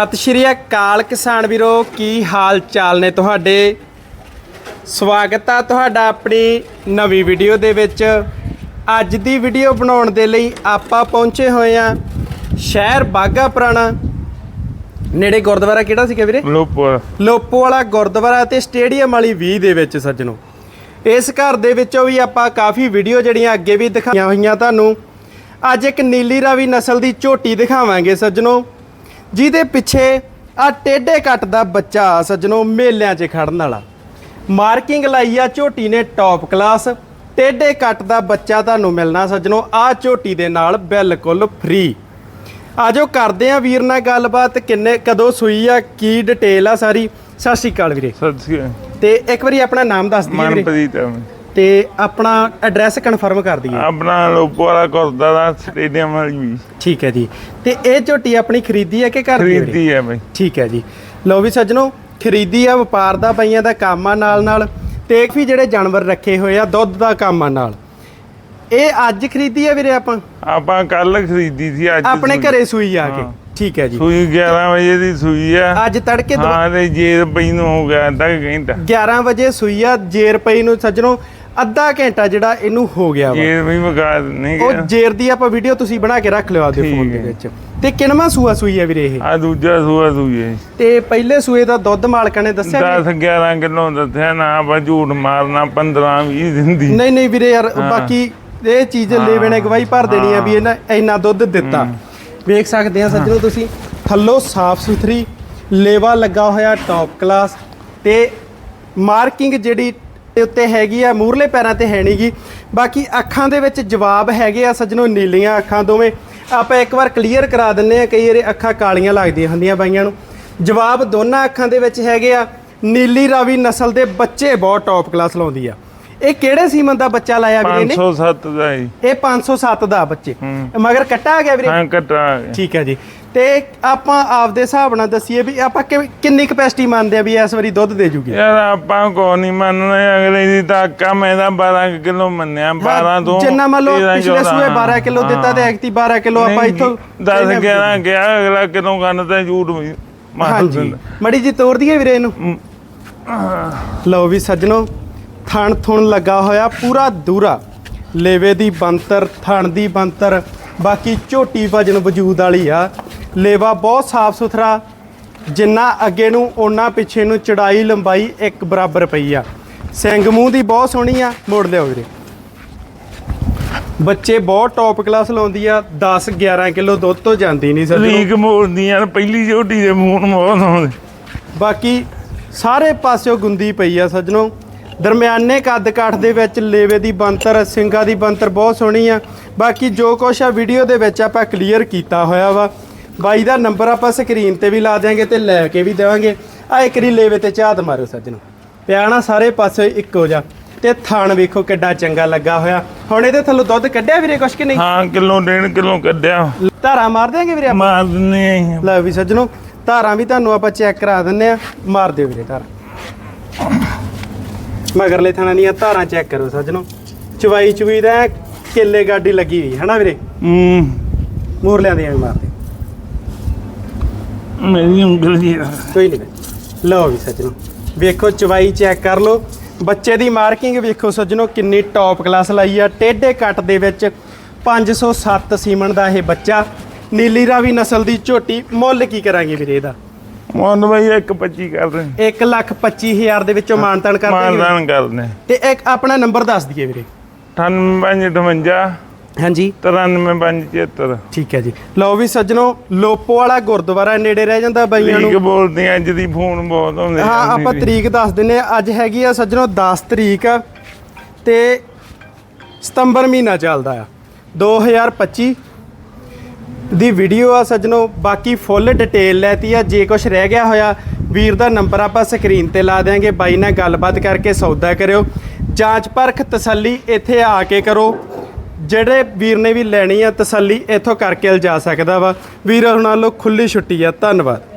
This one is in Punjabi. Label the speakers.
Speaker 1: ਸਤਿ ਸ਼੍ਰੀ ਅਕਾਲ ਕਿਸਾਨ ਵੀਰੋ ਕੀ ਹਾਲ ਚਾਲ ਨੇ ਤੁਹਾਡੇ? ਸਵਾਗਤ ਆ ਤੁਹਾਡਾ ਆਪਣੀ ਨਵੀਂ ਵੀਡੀਓ ਦੇ ਵਿੱਚ। ਅੱਜ ਦੀ ਵੀਡੀਓ ਬਣਾਉਣ ਦੇ ਲਈ ਆਪਾਂ ਪਹੁੰਚੇ ਹੋਏ ਆ ਸ਼ਹਿਰ ਬਾਗਾ ਪੁਰਾਣਾ। ਨੇੜੇ ਗੁਰਦੁਆਰਾ ਕਿਹੜਾ ਸੀਗਾ ਵੀਰੇ?
Speaker 2: ਲੋਪਰ
Speaker 1: ਲੋਪੋ ਵਾਲਾ ਗੁਰਦੁਆਰਾ ਤੇ ਸਟੇਡੀਅਮ ਵਾਲੀ 20 ਦੇ ਵਿੱਚ ਸੱਜਣੋ। ਇਸ ਘਰ ਦੇ ਵਿੱਚੋਂ ਵੀ ਆਪਾਂ ਕਾਫੀ ਵੀਡੀਓ ਜਿਹੜੀਆਂ ਅੱਗੇ ਵੀ ਦਿਖਾਈਆਂ ਹੋਈਆਂ ਤੁਹਾਨੂੰ। ਅੱਜ ਇੱਕ ਨੀਲੀ ਰਾਵੀ ਨਸਲ ਦੀ ਝੋਟੀ ਦਿਖਾਵਾਂਗੇ ਸੱਜਣੋ। ਜਿਹਦੇ ਪਿੱਛੇ ਆ ਟੇਢੇ ਕੱਟ ਦਾ ਬੱਚਾ ਆ ਸੱਜਣੋ ਮੇਲਿਆਂ 'ਚ ਖੜਨ ਵਾਲਾ। ਮਾਰਕਿੰਗ ਲਾਈ ਆ ਝੋਟੀ ਨੇ ਟੌਪ ਕਲਾਸ ਟੇਢੇ ਕੱਟ ਦਾ ਬੱਚਾ ਤੁਹਾਨੂੰ ਮਿਲਣਾ ਸੱਜਣੋ ਆ ਝੋਟੀ ਦੇ ਨਾਲ ਬਿਲਕੁਲ ਫ੍ਰੀ ਆਜੋ ਕਰਦੇ ਆ ਵੀਰ ਨਾਲ ਗੱਲਬਾਤ ਕਿੰਨੇ ਕਦੋਂ ਸੂਈ ਆ ਕੀ ਡਿਟੇਲ ਆ ਸਾਰੀ। ਸਤਿ ਸ਼੍ਰੀ ਅਕਾਲ ਵੀਰੇ।
Speaker 2: ਸਤਿ ਸ਼੍ਰੀ ਅਕਾਲ।
Speaker 1: ਤੇ ਇੱਕ ਵਾਰੀ ਆਪਣਾ ਨਾਮ ਦੱਸ ਦਈਏ ਵੀਰੇ।
Speaker 2: ਮਨਪ੍ਰੀਤ ਹੈ ਮੈਂ।
Speaker 1: ਤੇ ਆਪਣਾ ਐਡਰੈਸ ਕਨਫਰਮ ਕਰ ਦਈਏ।
Speaker 2: ਆਪਣਾ ਲੋਪੋ ਵਾਲਾ ਗੁਰਦੁਆਰਾ ਸਟੇਡੀਅਮ ਵਾਲੀ ਵੀ
Speaker 1: ਠੀਕ ਹੈ ਜੀ। ਤੇ ਇਹ ਝੋਟੀ ਆਪਣੀ ਖਰੀਦੀ ਹੈ ਕਿ ਘਰ ਦੀ?
Speaker 2: ਖਰੀਦੀ ਹੈ ਬਈ।
Speaker 1: ਠੀਕ ਹੈ ਜੀ। ਲਓ ਵੀ ਸੱਜਣੋ ਖਰੀਦੀ ਆ ਵਪਾਰ ਦਾ ਪਈਆਂ ਦਾ ਕੰਮ ਆ ਨਾਲ ਨਾਲ ਤੇ ਵੀ ਜਿਹੜੇ ਜਾਨਵਰ ਰੱਖੇ ਹੋਏ ਆ ਦੁੱਧ ਦਾ ਕੰਮ ਆ ਨਾਲ। ਇਹ ਅੱਜ ਖਰੀਦੀ ਆ ਵੀਰੇ ਆਪਾਂ?
Speaker 2: ਆਪਾਂ ਕੱਲ ਖਰੀਦੀ ਸੀ ਅੱਜ
Speaker 1: ਆਪਣੇ। ਘਰੇ ਸੂਈ ਆ ਕੇ। ਠੀਕ ਹੈ ਜੀ।
Speaker 2: ਸੂਈ 11 ਵਜੇ ਦੀ ਸੂਈ ਆ।
Speaker 1: ਅੱਜ ਤੜਕੇ ਦੋ-
Speaker 2: ਹਾਂ ਤੇ ਜੇ ਪਈ ਨੂੰ ਹੋ ਗਿਆ ਅੱਧਾ ਘੰਟਾ।
Speaker 1: 11 ਵਜੇ ਸੂਈ ਆ ਜੇਰ ਪਈ ਨੂੰ ਸੱਜਣੋ ਅੱਧਾ ਘੰਟਾ ਜਿਹੜਾ ਇਹਨੂੰ ਹੋ ਗਿਆ ਵਾ।
Speaker 2: ਜੇ ਵੀ ਮਗਾ ਨਹੀਂ
Speaker 1: ਉਹ
Speaker 2: ਗਿਆ।
Speaker 1: ਜੇਰ ਦੀ ਆਪਾਂ ਵੀਡੀਓ ਤੁਸੀਂ ਬਣਾ ਕੇ ਰੱਖ ਲਿਓ ਆਪਦੇ
Speaker 2: ਠੀਕ
Speaker 1: ਫੋਨ ਦੇ
Speaker 2: ਹੈ।
Speaker 1: ਵਿੱਚ। ਤੇ ਕਿੰਨਵਾਂ ਸੂਆ ਸੂਈ ਆ ਵੀਰੇ ਇਹ?
Speaker 2: ਆ ਦੂਜਾ ਸੂਆ ਸੂਈ ਹੈ।
Speaker 1: ਤੇ ਪਹਿਲੇ ਸੂਏ ਦਾ ਦੁੱਧ ਮਾਲਕਾਂ ਨੇ ਦੱਸਿਆ ਵੀ
Speaker 2: 10 11 ਕਿਲੋ ਦੱਸਿਆ ਨਾ ਆਪਾਂ ਝੂਠ ਮਾਰਨਾ 15 20 ਦਿੰਦੀ।
Speaker 1: ਨਹੀਂ ਨਹੀਂ ਵੀਰੇ ਯਾਰ ਬਾਕੀ ਇਹ ਚੀਜ਼ ਲੇਵੇ ਨੇ ਗਵਾਹੀ ਭਰ ਦੇਣੀ ਆ ਵੀ ਇਹਨਾਂ ਇੰਨਾ ਦੁੱਧ ਦਿੱਤਾ। ਵੇਖ ਸਕਦੇ ਆ ਸੱਜਣੋ ਤੁਸੀਂ। ਥੱਲੋਂ ਸਾਫ਼ ਸੁਥਰੀ ਲੇਵਾ ਲੱਗਾ ਹੋਇਆ ਟੌਪ ਕਲਾਸ ਤੇ ਮਾਰਕਿੰਗ ਜਿਹੜੀ ਤੇ ਉੱਤੇ ਹੈਗੀ ਆ ਮੂਰਲੇ ਪੈਰਾਂ ਤੇ ਹੈ ਨਹੀਂਗੀ ਬਾਕੀ ਅੱਖਾਂ ਦੇ ਵਿੱਚ ਜਵਾਬ ਹੈਗੇ ਆ ਸੱਜਣੋ ਨੀਲੀਆਂ ਅੱਖਾਂ ਦੋਵੇਂ। ਆਪਾਂ ਇੱਕ ਵਾਰ ਕਲੀਅਰ ਕਰਾ ਦਿੰਨੇ ਆ ਕਈ ਵਾਰੀ ਅੱਖਾਂ ਕਾਲੀਆਂ ਲੱਗਦੀਆਂ ਹੁੰਦੀਆਂ ਬਾਈਆਂ ਨੂੰ। ਜਵਾਬ ਦੋਨਾਂ ਅੱਖਾਂ ਦੇ ਵਿੱਚ ਹੈਗੇ ਆ। ਨੀਲੀ ਰਾਵੀ ਨਸਲ ਦੇ ਬੱਚੇ ਬਹੁਤ ਟੌਪ ਕਲਾਸ ਲਾਉਂਦੀ ਆ। ਇਹ ਕਿਹੜੇ ਸੀਮਨ ਦਾ ਬੱਚਾ ਲਾਇਆ ਵੀਰੇ ਨੇ
Speaker 2: 507 ਦਾ ਹੀ
Speaker 1: ਇਹ 507 ਦਾ ਬੱਚੇ। ਮਗਰ ਕੱਟਾ ਆ ਗਿਆ ਵੀਰੇ?
Speaker 2: ਹਾਂ ਕਟਾ
Speaker 1: ਠੀਕ ਹੈ ਜੀ। ਤੇ ਆਪਾਂ ਆਪਦੇ ਹਿਸਾਬ ਨਾਲ ਦੱਸੀਏ ਵੀ ਆਪਾਂ ਕਿ- ਕਿੰਨੀ ਕਪੈਸਿਟੀ ਮੰਨਦੇ ਆ ਵੀ ਇਸ ਵਾਰੀ ਦੁੱਧ ਦੇ ਜੂਗੀ?
Speaker 2: ਯਾਰ ਆਪਾਂ ਕੋ ਨਹੀਂ ਮੰਨਣਾ ਅਗਲੇ ਦੀ ਤਾਂ ਕੰਮ ਇਹਦਾ 12 ਕਿਲੋ ਮੰਨਿਆ 12 ਤੋਂ
Speaker 1: ਜਿੰਨਾ ਮੰਨ ਲਓ
Speaker 2: 13,
Speaker 1: ਪਿਛਲੇ
Speaker 2: 14,
Speaker 1: ਸੂਏ 12 ਕਿਲੋ ਦਿੱਤਾ ਤੇ ਐਕਤੀ 12 ਕਿਲੋ ਆਪਾਂ ਇੱਥੋਂ
Speaker 2: 10 11 ਗਿਆ ਅਗਲਾ ਕਿਲੋ ਕੰਨ ਤੇ ਝੂਠ ਵੀ ਮਾਰ
Speaker 1: ਹਾਂਜੀ।
Speaker 2: ਦਿੰਦਾ।
Speaker 1: ਮੜੀ ਜੀ ਤੋੜ ਦਈਏ ਵੀਰੇ ਇਹਨੂੰ। ਲਓ ਵੀ ਸੱਜਣੋ ਥਣ ਥੁਣ ਲੱਗਾ ਹੋਇਆ ਪੂਰਾ ਦੂਰਾ। ਲੇਵੇ ਦੀ ਬੰਤਰ ਥਣ ਦੀ ਬੰਤਰ ਬਾਕੀ ਝੋਟੀ ਵਜਨ ਵਜੂਦ ਵਾਲੀ ਆ। ਲੇਵਾ ਬਹੁਤ ਸਾਫ਼ ਸੁਥਰਾ ਜਿੰਨਾ ਅੱਗੇ ਨੂੰ ਓਨਾ ਪਿੱਛੇ ਨੂੰ ਚੜਾਈ ਲੰਬਾਈ ਇੱਕ ਬਰਾਬਰ ਪਈ ਆ। ਸਿੰਘ ਮੂੰਹ ਦੀ ਬਹੁਤ ਸੋਹਣੀ ਆ ਮੋੜ ਲਿਓ ਵੀਰੇ। ਬੱਚੇ ਬਹੁਤ ਟੌਪ ਕਲਾਸ ਲਾਉਂਦੀ ਆ 10 11 ਕਿਲੋ ਦੁੱਧ ਤੋਂ ਜਾਂਦੀ ਨਹੀਂ ਸੱਜਣੋ
Speaker 2: ਲੀਕ ਮੋੜਦੀਆਂ ਪਹਿਲੀ ਝੋਟੀ ਦੇ ਮੂੰਹ ਨੂੰ ਬਹੁਤ ਆਉਂਦੇ।
Speaker 1: ਬਾਕੀ ਸਾਰੇ ਪਾਸਿਓਂ ਗੁੰਦੀ ਪਈ ਆ ਸੱਜਣੋ। ਦਰਮਿਆਨੇ ਕੱਦ ਕਾਠ ਦੇ ਵਿੱਚ ਲੇਵੇ ਦੀ ਬੰਤਰ ਸਿੰਗਾ ਦੀ ਬੰਤਰ ਬਹੁਤ ਸੋਹਣੀ ਆ। ਬਾਕੀ ਜੋ ਕੁਛ ਆ ਵੀਡੀਓ ਦੇ ਵਿੱਚ ਆਪਾਂ ਕਲੀਅਰ ਕੀਤਾ ਹੋਇਆ ਵਾ। ਬਾਈ ਦਾ ਨੰਬਰ ਆਪਾਂ ਸਕਰੀਨ ਤੇ ਵੀ ਲਾ ਦਿਆਂਗੇ ਤੇ ਲੈ ਕੇ ਵੀ ਦੇਵਾਂਗੇ। ਆ ਇੱਕ ਰੀ ਲੇਵੇ ਤੇ ਝਾਤ ਮਾਰੋ ਸੱਜਣੋ। ਪਿਆਣਾ ਸਾਰੇ ਪਾਸੇ ਇੱਕੋ ਜਾ ਤੇ ਥਣ ਵੇਖੋ ਕਿੱਡਾ ਚੰਗਾ ਲੱਗਾ ਹੋਇਆ। ਹੁਣ ਇਹਦੇ ਥੱਲੋਂ ਦੁੱਧ ਕੱਢਿਆ ਵੀਰੇ ਕੁਛ ਕਿ ਨਹੀਂ?
Speaker 2: ਹਾਂ ਕਿਲੋ ਡੇਢ ਕਿਲੋ ਕੱਢਿਆ।
Speaker 1: ਧਾਰਾ ਮਾਰ ਦਿਆਂਗੇ ਵੀਰੇ ਆਪਾਂ?
Speaker 2: ਮਾਰ ਦਿੰਨੇ ਆ
Speaker 1: ਲੈ ਵੀ ਸੱਜਣੋ ਧਾਰਾਂ ਵੀ ਤੁਹਾਨੂੰ ਆਪਾਂ ਚੈੱਕ ਕਰਾ ਦਿੰਨੇ ਆ। ਮਾਰ ਦਿਓ ਵੀਰੇ ਧਾਰਾਂ। ਮਗਰਲੇ ਥਾਣਾ ਦੀਆਂ ਧਾਰਾਂ ਚੈੱਕ ਕਰੋ ਸੱਜਣੋ। ਚਵਾਈ ਚੁਈ ਦਾ ਕਿੱਲੇ ਗਾਡੀ ਲੱਗੀ ਹੋਈ ਹਨਾ ਵੀਰੇ?
Speaker 2: ਹੂੰ।
Speaker 1: ਮੂਰਲਿਆਂ ਦੀਆਂ ਵੀ ਮਾਰ ਦਿਓ
Speaker 2: ਮੇਰੀ ਉਂਗਲ ਜੀ।
Speaker 1: ਕੋਈ ਨਹੀਂ ਲਓ ਵੀ ਸੱਜਣੋ ਵੇਖੋ ਚਵਾਈ ਚੈੱਕ ਕਰ ਲਓ। ਬੱਚੇ ਦੀ ਮਾਰਕਿੰਗ ਵੇਖੋ ਸੱਜਣੋ ਕਿੰਨੀ ਟੌਪ ਕਲਾਸ ਲਾਈ ਆ। ਟੇਢੇ ਕੱਟ ਦੇ ਵਿੱਚ 507 ਸੀਮਨ ਦਾ ਇਹ ਬੱਚਾ। ਨੀਲੀ ਰਾਵੀ ਨਸਲ ਦੀ ਝੋਟੀ ਮੁੱਲ ਕੀ ਕਰਾਂਗੇ ਵੀਰੇ ਇਹਦਾ?
Speaker 2: ਮੋਹਨ ਭਾਈ ਇੱਕ 25 ਕਰ ਰਹੇ
Speaker 1: 1 ਲੱਖ 25 ਹਜ਼ਾਰ ਦੇ ਵਿੱਚੋਂ ਮਾਨਤਾਨ ਕਰ
Speaker 2: ਮਾਨਦਾਨ ਕਰਦੇ
Speaker 1: ਤੇ ਇੱਕ ਆਪਣਾ ਨੰਬਰ ਦੱਸ ਦਈਏ ਵੀਰੇ।
Speaker 2: 9858
Speaker 1: ਹਾਂਜੀ।
Speaker 2: 9375
Speaker 1: ਠੀਕ ਹੈ ਜੀ। ਲਓ ਵੀ ਸੱਜਣੋ ਲੋਪੋ ਵਾਲਾ ਗੁਰਦੁਆਰਾ ਨੇੜੇ ਰਹਿ ਜਾਂਦਾ ਬਾਈਆਂ
Speaker 2: ਠੀਕ
Speaker 1: ਨੂੰ
Speaker 2: ਬੋਲਦੇ ਆ, ਅੱਜ ਦੀ ਫੋਨ ਬਹੁਤ ਹੁੰਦੇ
Speaker 1: ਹਾਂ ਆਪਾਂ ਤਰੀਕ ਦੱਸ ਦਿੰਨੇ ਆ ਅੱਜ ਹੈਗੀ ਆ ਸੱਜਣੋ 10 ਤਰੀਕ ਤੇ ਸਤੰਬਰ ਮਹੀਨਾ ਚੱਲਦਾ ਆ। 2025 ਦੀ ਵੀਡੀਓ ਆ ਸੱਜਣੋ। ਬਾਕੀ ਫੁੱਲ ਡਿਟੇਲ ਲੈਤੀ ਆ। ਜੇ ਕੁਝ ਰਹਿ ਗਿਆ ਹੋਇਆ ਵੀਰ ਦਾ ਨੰਬਰ ਆਪਾਂ ਸਕਰੀਨ ਤੇ ਲਾ ਦਿਆਂਗੇ। ਬਾਈ ਨਾਲ ਗੱਲਬਾਤ ਕਰਕੇ ਸੌਦਾ ਕਰਿਓ। ਜਾਂਚ ਪਰਖ ਤਸੱਲੀ ਇੱਥੇ ਆ ਕੇ ਕਰੋ। ਜਿਹੜੇ ਵੀਰ ਨੇ ਵੀ ਲੈਣੀ ਆ ਤਸੱਲੀ, ਇੱਥੋਂ ਕਰਕੇ ਲਿਜਾ ਸਕਦਾ ਵਾ। ਵੀਰ ਹੁਣਾਂ ਲੋ ਖੁੱਲੀ ਛੁੱਟੀ ਆ। ਧੰਨਵਾਦ।